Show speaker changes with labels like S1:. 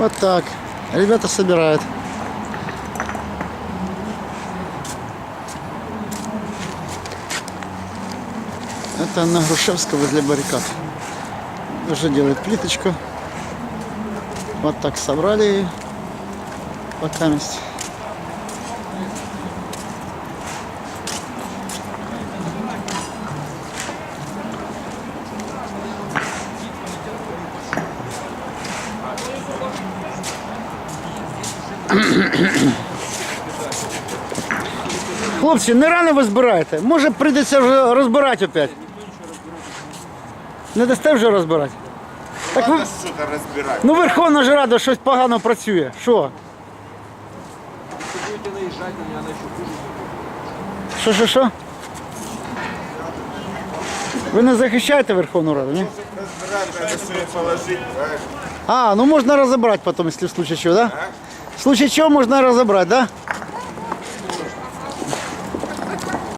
S1: Вот так. Ребята собирают. Это на Грушевска возле баррикад. Уже делают плиточку. Вот так собрали ее. Пока месть. Хлопці, не рано ви збираєте. Може прийдеться вже розбирати опять. Не дасте вже розбирати? Так ви... Ну Верховна ж Рада щось погано працює. Що?
S2: будете на она хуже.
S1: Що, що, що? Ви не захищаєте Верховну Раду, ні?
S3: Разбирать, надо все положить, понимаешь?
S1: А, ну можна розібрати потім, якщо в случае чого, да? В случае чего можно разобрать, да?